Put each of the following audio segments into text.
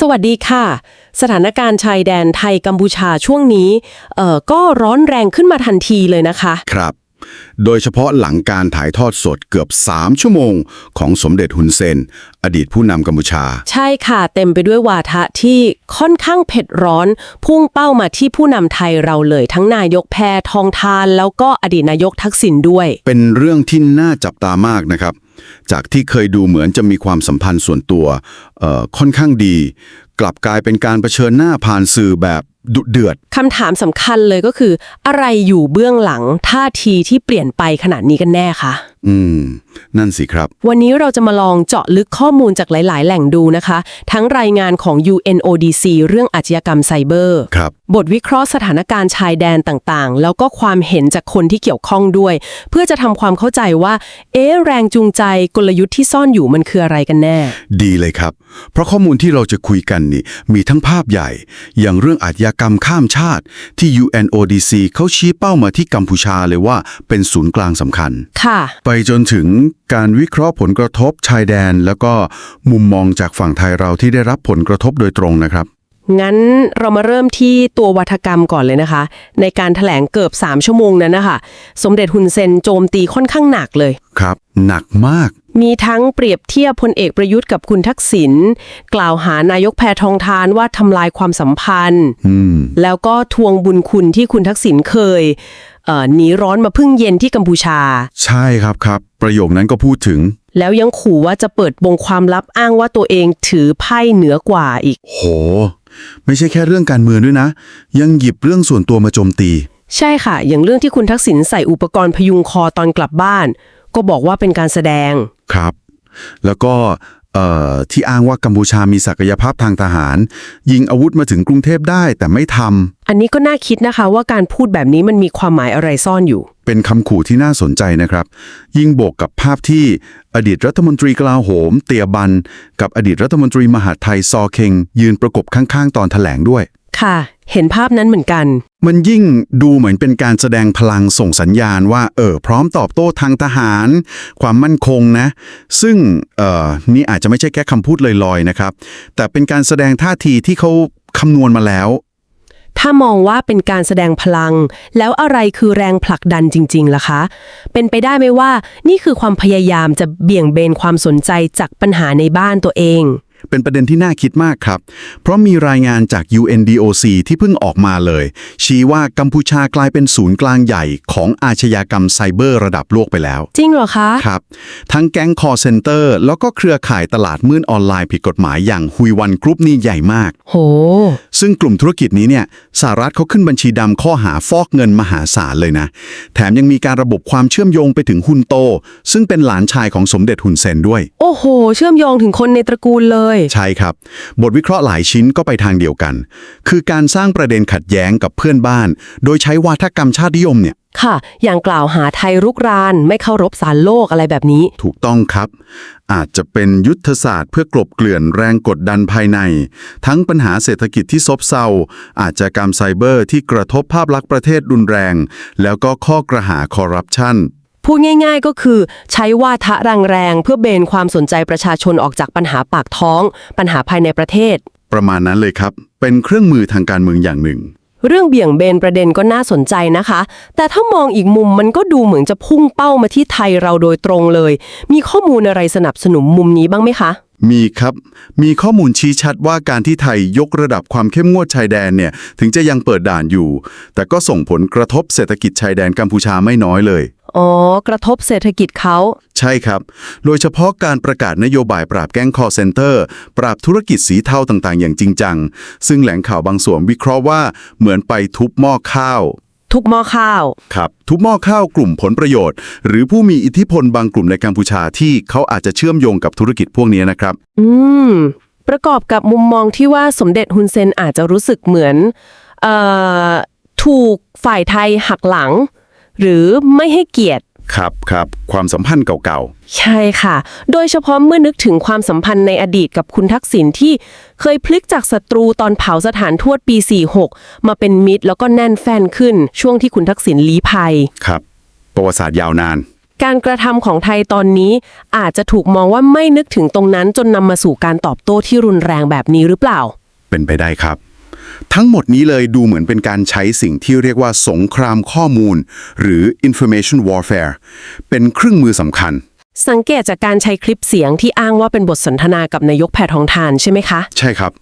สวัสดีค่ะ สถานการณ์ชายแดนไทยกัมพูชาช่วงนี้เอ่อก็ร้อนแรงขึ้นมาทันทีเลยนะคะ ครับ โดยเฉพาะหลังการถ่ายทอดสดเกือบ 3 ชั่วโมง ของสมเด็จฮุนเซน อดีตผู้นำกัมพูชา ใช่ค่ะ เต็มไปด้วยวาทะที่ค่อนข้างเผ็ดร้อน พุ่งเป้ามาที่ผู้นำไทยเราเลยทั้งนายกแพทองทาน แล้วก็อดีตนายกทักษิณด้วย เป็นเรื่องที่น่าจับตามากนะครับ จากที่เคยดูเหมือนจะมีความสัมพันธ์ส่วนตัวค่อนข้างดี กลับกลายเป็นการเผชิญหน้าผ่านสื่อแบบดุเดือดคำถามสำคัญเลยก็คือ อะไรอยู่เบื้องหลังท่าทีที่เปลี่ยนไปขนาดนี้กันแน่คะ อืม นั่นสิครับ วันนี้เราจะมาลองเจาะลึกข้อมูลจากหลาย ๆ แหล่งดูนะคะ ทั้งรายงานของ UNODC เรื่องอาชญากรรมไซเบอร์ครับ บทวิเคราะห์สถานการณ์ชายแดนต่าง ๆ แล้วก็ความเห็นจากคนที่เกี่ยวข้องด้วย เพื่อจะทำความเข้าใจว่า เอ๊ะแรงจูงใจกลยุทธ์ที่ซ่อนอยู่มันคืออะไรกันแน่ ดีเลยครับ เพราะข้อมูลที่เราจะคุยกันนี่ มีทั้งภาพใหญ่ อย่างเรื่องอาชญากรรมข้ามชาติ ที่ UNODC เขาชี้เป้ามาที่กัมพูชาเลยว่าเป็นศูนย์กลางสำคัญ ค่ะ ไปจนถึงการวิเคราะห์ผลกระทบชายแดน แล้วก็มุมมองจากฝั่งไทยเราที่ได้รับผลกระทบโดยตรงนะครับงั้นเรามาเริ่มที่ตัววัฒกรรมก่อนเลยนะคะ ในการถแถลงเกือบ 3 ชั่วโมงนั้นนะคะสมเด็จฮุนเซนโจมตีค่อนข้างหนักเลย ครับ หนักมาก มีทั้งเปรียบเทียบพลเอกประยุทธ์กับคุณทักษิณกล่าวหานายกแพทองทานว่าทำลายความสัมพันธ์อืมแล้วก็ทวงบุญคุณที่คุณทักษิณเคยเอ่อ หนีร้อนมาพึ่งเย็นที่กัมพูชา ใช่ครับครับ ประโยคนั้นก็พูดถึง แล้วยังขู่ว่าจะเปิดบงความลับอ้างว่าตัวเองถือไพ่เหนือกว่าอีก โห ไม่ใช่แค่เรื่องการเมืองด้วยนะ ยังหยิบเรื่องส่วนตัวมาโจมตี ใช่ค่ะ อย่างเรื่องที่คุณทักษิณใส่อุปกรณ์พยุงคอตอนกลับบ้าน ก็บอกว่าเป็นการแสดงครับ แล้วก็เอ่อ ที่อ้างว่ากัมพูชามีศักยภาพทางทหาร ยิงอาวุธมาถึงกรุงเทพได้แต่ไม่ทำอันนี้ก็น่าคิดนะคะว่าการพูดแบบนี้มันมีความหมายอะไรซ่อนอยู่ เป็นคำขู่ที่น่าสนใจนะครับ ยิ่งบวกกับภาพที่อดีตรัฐมนตรีกลาโหม เตียบัน กับอดีตรัฐมนตรีมหาดไทยซอเคงยืนประกบข้างๆ ตอนแถลงด้วย ค่ะ เห็นภาพนั้นเหมือนกัน มันยิ่งดูเหมือนเป็นการแสดงพลังส่งสัญญาณว่า เออ พร้อมตอบโต้ทางทหาร ความมั่นคงนะ ซึ่งเอ่อนี่อาจจะไม่ใช่แค่คำพูดลอยๆนะครับ แต่เป็นการแสดงท่าทีที่เขาคำนวณมาแล้ว ถ้ามองว่าเป็นการแสดงพลัง แล้วอะไรคือแรงผลักดันจริงๆล่ะคะ เป็นไปได้ไหมว่า นี่คือความพยายามจะเบี่ยงเบนความสนใจจากปัญหาในบ้านตัวเอง เป็นประเด็นที่น่าคิดมากครับ เพราะมีรายงานจาก UNDOC ที่เพิ่งออกมาเลย ชี้ว่ากัมพูชากลายเป็นศูนย์กลางใหญ่ของอาชญากรรมไซเบอร์ระดับโลกไปแล้ว จริงเหรอคะ ครับ ทั้งแก๊งคอเซ็นเตอร์ แล้วก็เครือข่ายตลาดมืดออนไลน์ผิดกฎหมายอย่างฮุยวันกรุ๊ปนี่ใหญ่มาก โหซึ่งกลุ่มธุรกิจนี้เนี่ยสหรัฐเขาขึ้นบัญชีดำข้อหาฟอกเงินมหาศาลเลยนะ แถมยังมีการระบบความเชื่อมโยงไปถึงฮุนโต ซึ่งเป็นหลานชายของสมเด็จฮุนเซนด้วย โอ้โห เชื่อมโยงถึงคนในตระกูลเลย ใช่ครับ บทวิเคราะห์หลายชิ้นก็ไปทางเดียวกัน คือการสร้างประเด็นขัดแย้งกับเพื่อนบ้าน โดยใช้วาทกรรมชาตินิยมเนี่ย ค่ะ อย่างกล่าวหาไทยรุกราน ไม่เคารพสารโลกอะไรแบบนี้ ถูกต้องครับ อาจจะเป็นยุทธศาสตร์เพื่อกลบเกลื่อนแรงกดดันภายใน ทั้งปัญหาเศรษฐกิจที่ซบเซาอาชญากรรมไซเบอร์ที่กระทบภาพลักษณ์ประเทศรุนแรง แล้วก็ข้อกระหาคอร์รัปชันพูดง่าย ๆ ก็คือใช้วาทะแรงๆเพื่อเบนความสนใจประชาชนออกจากปัญหาปากท้อง ปัญหาภายในประเทศ ประมาณนั้นเลยครับ เป็นเครื่องมือทางการเมืองอย่างหนึ่ง เรื่องเบี่ยงเบนประเด็นก็น่าสนใจนะคะ แต่ถ้ามองอีกมุมมันก็ดูเหมือนจะพุ่งเป้ามาที่ไทยเราโดยตรงเลย มีข้อมูลอะไรสนับสนุนมุมนี้บ้างไหมคะ มีครับ มีข้อมูลชี้ชัดว่าการที่ไทยยกระดับความเข้มงวดชายแดนเนี่ย ถึงจะยังเปิดด่านอยู่ แต่ก็ส่งผลกระทบเศรษฐกิจชายแดนกัมพูชาไม่น้อยเลย อ๋อ กระทบเศรษฐกิจเขา ใช่ครับ โดยเฉพาะการประกาศนโยบายปราบแก๊งคอร์เซนเตอร์ ปราบธุรกิจสีเทาต่างๆ อย่างจริงจัง ซึ่งแหล่งข่าวบางส่วนวิเคราะห์ว่าเหมือนไปทุบหม้อข้าว ทุกหม้อข้าว ครับ ทุบหม้อข้าวกลุ่มผลประโยชน์ หรือผู้มีอิทธิพลบางกลุ่มในกัมพูชาที่เขาอาจจะเชื่อมโยงกับธุรกิจพวกนี้นะครับ อืม ประกอบกับมุมมองที่ว่าสมเด็จฮุนเซนอาจจะรู้สึกเหมือนเอ่อถูกฝ่ายไทยหักหลัง หรือไม่ให้เกียรติ ครับครับความสัมพันธ์เก่าใช่ค่ะ โดยเฉพาะเมื่อนึกถึงความสัมพันธ์ในอดีตกับคุณทักษิณที่เคยพลิกจากศัตรูตอนเผาสถานทูตปี 46 มาเป็นมิตรแล้วก็แน่นแฟนขึ้น ช่วงที่คุณทักษิณลี้ภัย ๆ ครับ ประวัติศาสตร์ยาวนาน การกระทำของไทยตอนนี้ อาจจะถูกมองว่าไม่นึกถึงตรงนั้นจนนำมาสู่การตอบโต้ที่รุนแรงแบบนี้หรือเปล่า เป็นไปได้ครับ ทั้งหมดนี้เลยดูเหมือนเป็นการใช้สิ่งที่เรียกว่าสงครามข้อมูล หรือ information warfare เป็นเครื่องมือสำคัญ สังเกตจากการใช้คลิปเสียงที่อ้างว่าเป็นบทสนทนากับนายกแพทองทานใช่ไหมคะ ใช่ครับ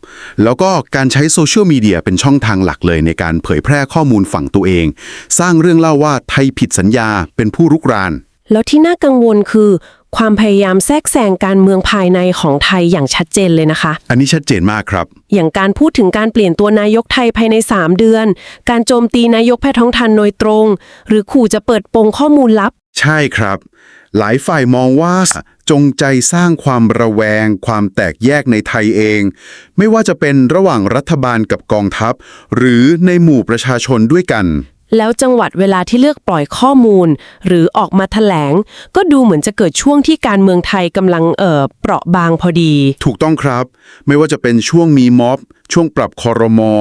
แล้วก็การใช้โซเชียลมีเดียเป็นช่องทางหลักเลยในการเผยแพร่ข้อมูลฝั่งตัวเอง สร้างเรื่องเล่าว่าไทยผิดสัญญาเป็นผู้รุกราน แล้วที่น่ากังวลคือ ความพยายามแทรกแซงการเมืองภายในของไทยอย่างชัดเจนเลยนะคะ อันนี้ชัดเจนมากครับ อย่างการพูดถึงการเปลี่ยนตัวนายกไทยภายใน 3 เดือน การโจมตีนายกแพทองทานโดยตรง หรือขู่จะเปิดโปงข้อมูลลับ ใช่ครับ หลายฝ่ายมองว่าจงใจสร้างความระแวง ความแตกแยกในไทยเอง ไม่ว่าจะเป็นระหว่างรัฐบาลกับกองทัพ หรือในหมู่ประชาชนด้วยกัน แล้วจังหวัดเวลาที่เลือกปล่อยข้อมูล หรือออกมาแถลง ก็ดูเหมือนจะเกิดช่วงที่การเมืองไทยกำลังเอ่อเปราะบางพอดี ถูกต้องครับ ไม่ว่าจะเป็นช่วงมีม็อบ ช่วงปรับคอรมอ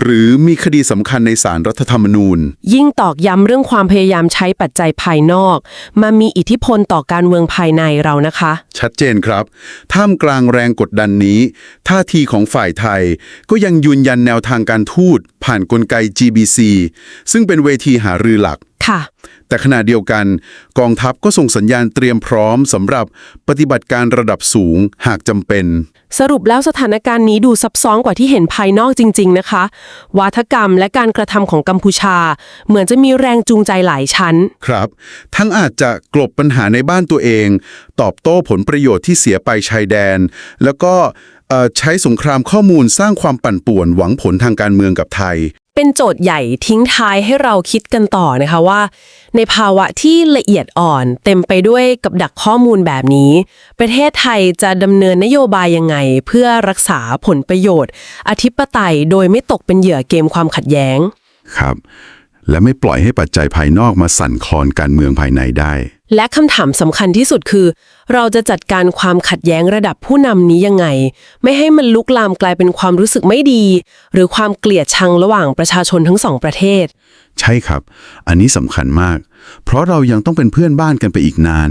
หรือมีคดีสำคัญในศาลรัฐธรรมนูญ ยิ่งตอกย้ำเรื่องความพยายามใช้ปัจจัยภายนอก มามีอิทธิพลต่อการเมืองภายในเรานะคะ ชัดเจนครับ ท่ามกลางแรงกดดันนี้ ท่าทีของฝ่ายไทย ก็ยังยืนยันแนวทางการทูตผ่านกลไก GBC ซึ่งเป็นเวทีหารือหลัก ค่ะ แต่ขณะเดียวกันกองทัพก็ส่งสัญญาณเตรียมพร้อมสำหรับปฏิบัติการระดับสูงหากจำเป็น สรุปแล้วสถานการณ์นี้ดูซับซ้อนกว่าที่เห็นภายนอกจริง ๆ นะคะ วาทกรรมและการกระทำของกัมพูชา เหมือนจะมีแรงจูงใจหลายชั้น ครับ ทั้งอาจจะกลบปัญหาในบ้านตัวเอง ตอบโต้ผลประโยชน์ที่เสียไปชายแดน แล้วก็เอ่อใช้สงครามข้อมูลสร้างความปั่นป่วนหวังผลทางการเมืองกับไทย เป็นโจทย์ใหญ่ทิ้งท้ายให้เราคิดกันต่อนะคะว่า ในภาวะที่ละเอียดอ่อน เต็มไปด้วยกับดักข้อมูลแบบนี้ ประเทศไทยจะดำเนินนโยบายยังไง เพื่อรักษาผลประโยชน์ อธิปไตยโดยไม่ตกเป็นเหยื่อเกมความขัดแย้ง ครับ และไม่ปล่อยให้ปัจจัยภายนอกมาสั่นคลอนการเมืองภายในได้ และคำถามสำคัญที่สุดคือ เราจะจัดการความขัดแย้งระดับผู้นำนี้ยังไง ไม่ให้มันลุกลามกลายเป็นความรู้สึกไม่ดี หรือความเกลียดชังระหว่างประชาชนทั้งสองประเทศ ใช่ครับ อันนี้สำคัญมาก เพราะเรายังต้องเป็นเพื่อนบ้านกันไปอีกนาน